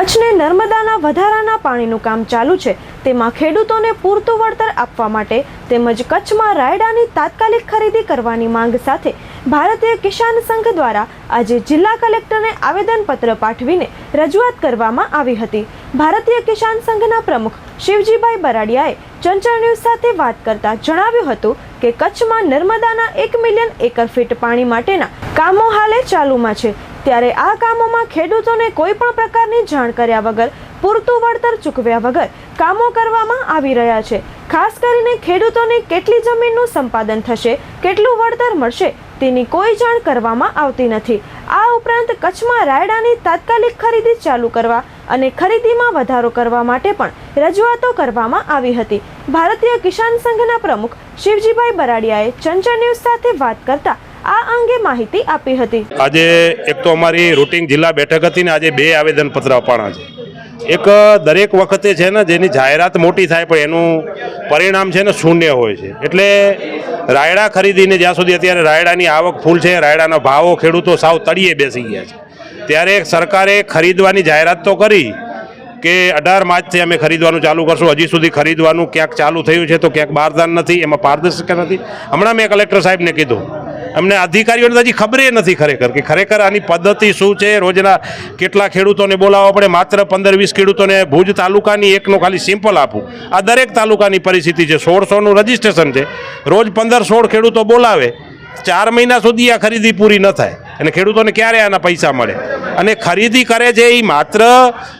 કચ્છને નર્મદાના વધારાના પાણીનું કામ ચાલુ છે. તેમાં ખેડૂતોને પૂરતું વળતર આપવા માટે તેમજ કચ્છમાં રાયડાની તાત્કાલિક ખરીદી કરવાની માંગ સાથે ભારતીય કિસાન સંઘ દ્વારા આજે જિલ્લા કલેક્ટરને આવેદનપત્ર પાઠવીને રજૂઆત કરવામાં આવી હતી. ભારતીય કિસાન સંઘના પ્રમુખ શિવજીભાઈ બરાડિયાએ ચંચળ ન્યૂઝ સાથે વાત કરતા જણાવ્યું હતું કે કચ્છમાં નર્મદાના એક મિલિયન એકર ફીટ પાણી માટેના કામો હાલે ચાલુમાં છે. ત્યારે આ કામોમાં ખેડૂતોને કોઈ પણ પ્રકારની જાણ કર્યા વગર, પૂરતું વળતર ચૂકવ્યા વગર કામો કરવામાં આવી રહ્યા છે. ખાસ કરીને ખેડૂતોને કેટલી જમીનનું સંપાદન થશે, કેટલું વળતર મળશે તેની કોઈ જાણ કરવામાં આવતી નથી. આ ઉપરાંત કચ્છમાં રાયડાની તાત્કાલિક ખરીદી ચાલુ કરવા અને ખરીદીમાં વધારો કરવા માટે પણ રજૂઆતો કરવામાં આવી હતી. ભારતીય કિસાન સંઘના પ્રમુખ શિવજીભાઈ બરાડિયાએ ચંચળ ન્યૂઝ સાથે વાત કરતા આ અંગે માહિતી આપી હતી. આજે એક તો અમારી રૂટિંગ જિલ્લા બેઠક હતી ને આજે બે આવેદનપત્ર અપાણા છે. એક દરેક વખતે છે ને જેની જાહેરાત મોટી થાય પણ એનું પરિણામ છે ને શૂન્ય હોય છે. એટલે રાયડા ખરીદીને જ્યાં સુધી અત્યારે રાયડાની આવક ફૂલ છે, રાયડાના ભાવો ખેડૂતો સાવ તળીએ બેસી ગયા છે. ત્યારે સરકારે ખરીદવાની જાહેરાત તો કરી કે અઢાર માર્ચથી અમે ખરીદવાનું ચાલુ કરશું. હજી સુધી ખરીદવાનું ક્યાંક ચાલુ થયું છે તો ક્યાંક બારદાન નથી, એમાં પારદર્શિતા નથી. હમણાં મેં કલેક્ટર સાહેબને કીધું અમને અધિકારીઓને હજી ખબર નથી ખરેખર કે ખરેખર આની પદ્ધતિ શું છે? રોજના કેટલા ખેડૂતોને બોલાવવા પડે? માત્ર પંદર વીસ ખેડૂતોને ભુજ તાલુકાની એકનો ખાલી સિમ્પલ આપું. આ દરેક તાલુકાની પરિસ્થિતિ છે. સોળસોનું રજિસ્ટ્રેશન છે. રોજ પંદર સોળ ખેડૂતો બોલાવે. ચાર મહિના સુધી આ ખરીદી પૂરી ન થાય અને ખેડૂતોને ક્યારે આના પૈસા મળે? અને ખરીદી કરે છે એ માત્ર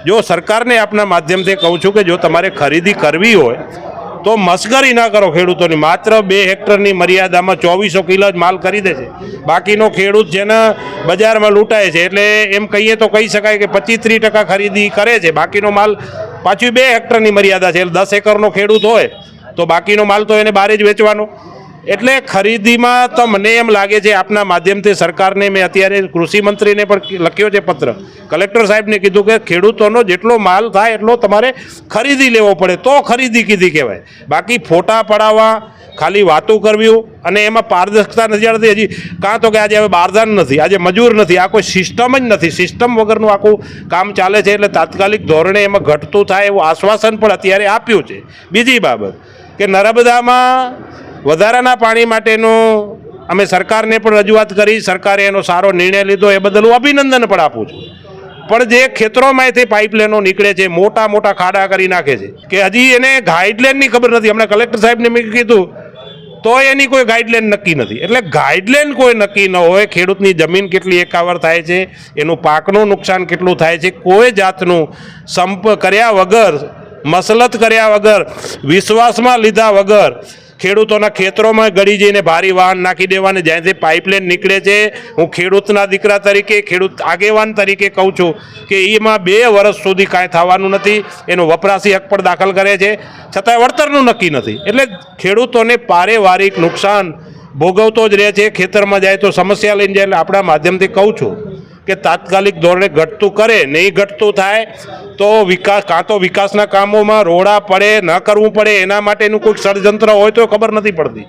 જો સરકારને આપના માધ્યમથી કહું છું કે જો તમારે ખરીદી કરવી હોય તો મસ્કરી ના કરો ખેડૂતોની. માત્ર બે હેક્ટરની મર્યાદામાં ચોવીસો કિલો જ માલ ખરીદે છે. બાકીનો ખેડૂત જેને બજારમાં લૂંટાય છે, એટલે એમ કહીએ તો કહી શકાય કે પચીસ ત્રીસ ટકા ખરીદી કરે છે. બાકીનો માલ પાછું બે હેક્ટરની મર્યાદા છે, એટલે દસ એકરનો ખેડૂત હોય, તો બાકીનો માલ તો એને બારે જ વેચવાનો. એટલે ખરીદીમાં તો મને એમ લાગે છે આપના માધ્યમથી સરકારને, મેં અત્યારે કૃષિ મંત્રીને પણ લખ્યો છે પત્ર. કલેક્ટર સાહેબને કીધું કે ખેડૂતોનો જેટલો માલ થાય એટલો તમારે ખરીદી લેવો પડે, તો ખરીદી કીધી કહેવાય. બાકી ફોટા પડાવવા, ખાલી વાતો કરવી અને એમાં પારદર્શકતા નથી નથી હજી કાં તો કે આજે હવે બારદાન નથી, આજે મજૂર નથી, આ કોઈ સિસ્ટમ જ નથી. સિસ્ટમ વગરનું આખું કામ ચાલે છે એટલે તાત્કાલિક ધોરણે એમાં ઘટતું થાય એવું આશ્વાસન પણ અત્યારે આપ્યું છે. બીજી બાબત કે નર્મદામાં વધારાના પાણી માટેનું અમે સરકારને પણ રજૂઆત કરી, સરકારે એનો સારો નિર્ણય લીધો, એ બદલ હું અભિનંદન પણ આપું છું. પણ જે ખેતરોમાંથી પાઇપલાઇનો નીકળે છે, મોટા મોટા ખાડા કરી નાખે છે, કે હજી એને ગાઈડલાઇનની ખબર નથી, હમણાં કલેક્ટર સાહેબને મેં કીધું, તો એની કોઈ ગાઈડલાઇન નક્કી નથી. એટલે ગાઈડલાઇન કોઈ નક્કી ન હોય, ખેડૂતની જમીન કેટલી એકાવર થાય છે, એનું પાકનું નુકસાન કેટલું થાય છે, કોઈ જાતનું સંપ કર્યા વગર, મસલત કર્યા વગર, વિશ્વાસમાં લીધા વગર ખેડૂતોના ખેતરોમાં ગળી જઈને ભારી વાહન નાખી દેવાને જ્યાંથી પાઇપલાઇન નીકળે છે. હું ખેડૂતના દીકરા તરીકે, ખેડૂત આગેવાન તરીકે કહું છું કે એમાં બે વર્ષ સુધી કાંઈ થવાનું નથી. એનો વપરાશી હક પણ દાખલ કરે છે. છતાંય વળતરનું નક્કી નથી. એટલે ખેડૂતોને પારિવારિક નુકસાન ભોગવતો જ રહે છે. ખેતરમાં જાય તો સમસ્યા લઈને જાય. એટલે આપણા માધ્યમથી કહું છું કે તાત્કાલિક ધોરણે ઘટતું કરે, નહીં ઘટતું થાય તો વિકાસ, કાં તો વિકાસના કામોમાં રોડા પડે, ન કરવું પડે, એના માટેનું કોઈ ષડયંત્ર હોય તો ખબર નથી પડતી.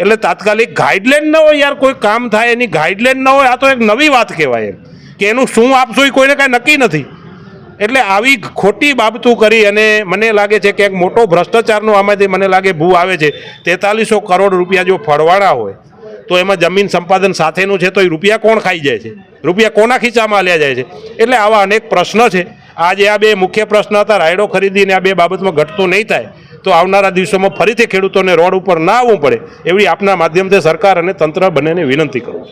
એટલે તાત્કાલિક ગાઈડલાઈન ન હોય યાર કોઈ કામ થાય, એની ગાઈડલાઈન ન હોય, આ તો એક નવી વાત કહેવાય એમ, કે એનું શું આપશો એ કોઈને કાંઈ નક્કી નથી. એટલે આવી ખોટી બાબતો કરી અને મને લાગે છે કે એક મોટો ભ્રષ્ટાચારનો આમાંથી મને લાગે ભૂ આવે છે, તેતાલીસો કરોડ રૂપિયા જો ફળવાળા હોય, તો એમાં જમીન સંપાદન સાથેનું છે, તો એ રૂપિયા કોણ ખાઈ જાય છે? રૂપિયા કોના ખીચામાં લ્યા જાય છે? એટલે આવા અનેક પ્રશ્ન છે. આજે આ બે મુખ્ય પ્રશ્ન હતા, રાયડો ખરીદીને આ બે બાબતમાં ઘટતું નહીં થાય, તો આવનારા દિવસોમાં ફરીથી ખેડૂતોને રોડ ઉપર ના આવવું પડે, એવી આપના માધ્યમથી સરકાર અને તંત્ર બંનેને વિનંતી કરું